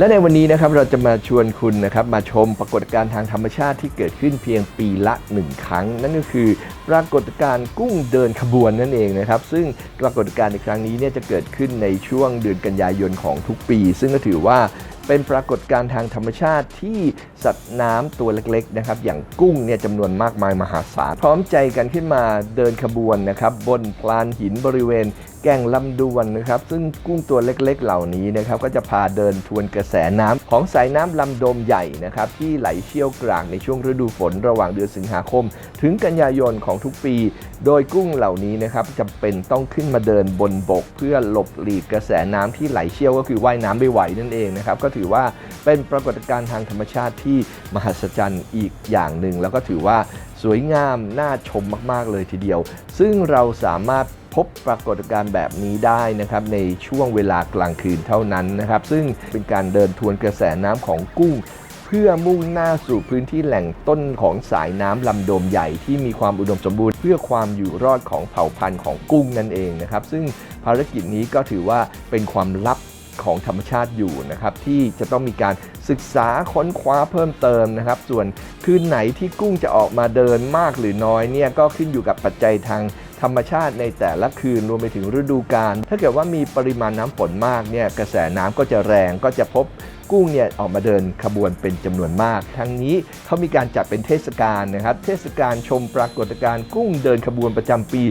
และในวันนี้นะครับเราจะมาชวนคุณนะครับมาชมปรากฏการณ์ทางธรรมชาติที่เกิดขึ้นเพียงปีละหนึ่งครั้ง นั่นก็คือปรากฏการณ์กุ้งเดินขบวนนั่นเองนะครับ ซึ่งปรากฏการณ์ในครั้งนี้เนี่ยจะเกิดขึ้นในช่วงเดือนกันยายนของทุกปี ซึ่งก็ถือว่าเป็นปรากฏการณ์ทางธรรมชาติที่สัตว์น้ำตัวเล็กๆนะครับอย่างกุ้งเนี่ยจำนวนมากมายมหาศาลพร้อมใจกันขึ้นมาเดินขบวนนะครับบนพลานหินบริเวณแก่งลำดวนนะครับซึ่งกุ้งตัวเล็กๆ เหล่านี้นะครับก็จะพาเดินทวนกระแสน้ำของสายน้ำลำโดมใหญ่นะครับที่ไหลเชี่ยวกรากในช่วงฤดูฝนระหว่างเดือนสิงหาคม ถึงกันยายนของทุกปี โดยกุ้งเหล่านี้นะครับจำเป็นต้องขึ้นมาเดินบนบก เพื่อหลบหลีกกระแสน้ำที่ไหลเชี่ยวก็คือว่ายน้ำไม่ไหวนั่นเองนะครับก็ถือว่าเป็นปรากฏการณ์ทางธรรมชาติที่มหัศจรรย์อีกอย่างหนึ่ง แล้วก็ถือว่าสวยงามน่าชมมากๆเลยทีเดียว ซึ่งเราสามารถ บปรากฏการณ์แบบนี้ได้นะครับในช่วงเวลากลางคืนเท่านั้นนะครับ ซึ่งเป็นการเดินทวนกระแสน้ำของกุ้งเพื่อมุ่งหน้าสู่พื้นที่แหล่งต้นของสายน้ำลำโดมใหญ่ที่มีความอุดมสมบูรณ์เพื่อความอยู่รอดของเผ่าพันธุ์ของกุ้งนั่นเองนะครับ ซึ่งภารกิจนี้ก็ถือว่าเป็นความลับของธรรมชาติอยู่นะครับ ที่จะต้องมีการศึกษาค้นคว้าเพิ่มเติมนะครับ ส่วนคืนไหนที่กุ้งจะออกมาเดินมากหรือน้อยเนี่ยก็ขึ้นอยู่กับปัจจัยทาง ธรรมชาติในแต่ละคืนรวมไปถึงฤดูกาลถ้าเกิดว่ามีปริมาณน้ำฝนมากเนี่ยกระแสน้ำก็จะแรงก็จะพบกุ้งเนี่ยออกมาเดินขบวนเป็นจำนวนมาก ทั้งนี้เขามีการจัดเป็นเทศกาลนะครับ เทศกาลชมปรากฏการณ์กุ้งเดินขบวนประจำปี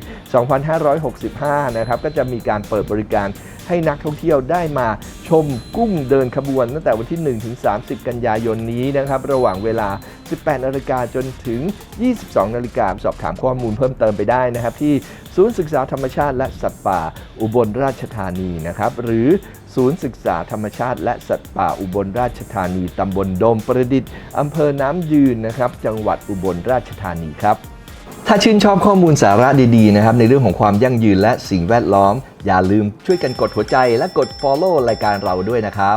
2565 นะครับ ก็จะมีการเปิดบริการให้นักท่องเที่ยวได้มา ชมกุ้งเดินขบวนตั้งแต่วันที่ 1 ถึง 30 กันยายนนี้นะครับ ระหว่างเวลา 18 นาฬิกาจนถึง 22 นาฬิกาสอบถามข้อมูลเพิ่มเติมไปได้นะครับ ที่ศูนย์ศึกษาธรรมชาติและสัตว์ป่าอุบลราชธานีนะครับ หรือศูนย์ศึกษาธรรมชาติและสัตว์ป่าอุบลราชธานีตำบลโดมประดิษฐ์อำเภอน้ำยืนนะครับ จังหวัดอุบลราชธานีครับ ถ้าชื่นชอบข้อมูลสาระดีๆนะครับในเรื่องของความยั่งยืนและสิ่งแวดล้อม อย่าลืมช่วยกันกดหัวใจและกด follow รายการเราด้วยนะครับ